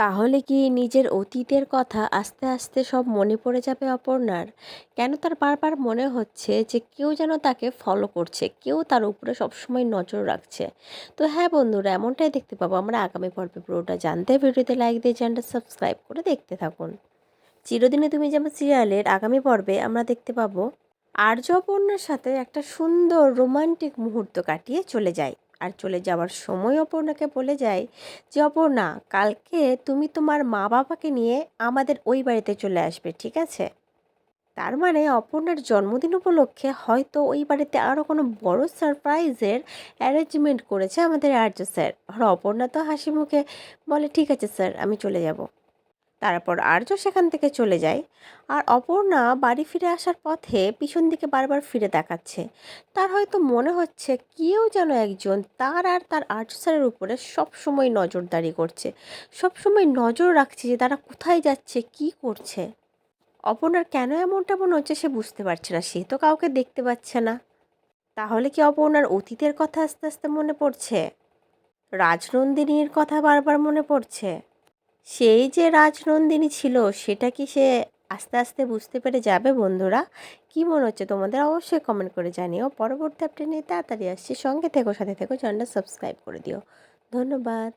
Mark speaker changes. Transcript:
Speaker 1: তাহলে কি নিজের অতীতের কথা আস্তে আস্তে সব মনে পড়ে যাবে অপর্ণার? কেন তার বারবার মনে হচ্ছে যে কেউ যেন তাকে ফলো করছে, কেউ তার উপরে সবসময় নজর রাখছে? তো হ্যাঁ বন্ধুরা, এমনটাই দেখতে পাবো আমরা আগামী পর্বে পুরোটা জানতে। ভিডিওতে লাইক দিয়ে চ্যানেলটা সাবস্ক্রাইব করে দেখতে থাকুন। চিরদিনে তুমি যেমন সিরিয়ালের আগামী পর্বে আমরা দেখতে পাবো, আর্য অপর্ণার সাথে একটা সুন্দর রোমান্টিক মুহূর্ত কাটিয়ে চলে যায় আর চলে যাওয়ার সময় অপর্ণাকে বলে যায় যে, অপর্ণা, কালকে তুমি তোমার মা বাবাকে নিয়ে আমাদের ওই বাড়িতে চলে আসবে, ঠিক আছে? তার মানে অপর্ণার জন্মদিন উপলক্ষে হয়তো ওই বাড়িতে আরও কোনো বড় সারপ্রাইজের অ্যারেঞ্জমেন্ট করেছে আমাদের আর্য স্যার আর অপর্ণা তো হাসি মুখে বলে, ঠিক আছে স্যার আমি চলে যাব। তারপর আর্য সেখান থেকে চলে যায়। আর অপর্ণা বাড়ি ফিরে আসার পথে পিছন দিকে বারবার ফিরে তাকাচ্ছে। তার হয়তো মনে হচ্ছে কেউ যেন একজন তার আর তার আর্য স্যারের উপরে সবসময় নজরদারি করছে। সবসময় নজর রাখছে যে তারা কোথায় যাচ্ছে, কি করছে। অপর্ণার কেন এমনটা মনে হচ্ছে সে বুঝতে পারছে না, সে তো কাউকে দেখতে পাচ্ছে না। তাহলে কি অপর্ণার অতীতের কথা আস্তে আস্তে মনে পড়ছে? রাজনন্দিনীর কথা বারবার মনে পড়ছে? সেই যে রাজনন্দিনী ছিল, সেটা কি সে আস্তে আস্তে বুঝতে পেরে যাবে বন্ধুরা? কি মনে হচ্ছে তোমাদের? অবশ্যই কমেন্ট করে জানিও। পরবর্তী আপডেট নিয়ে তাড়াতাড়ি আসছি। সঙ্গে থেকো, সাথে থেকো চ্যানেলটা সাবস্ক্রাইব করে দিও। ধন্যবাদ।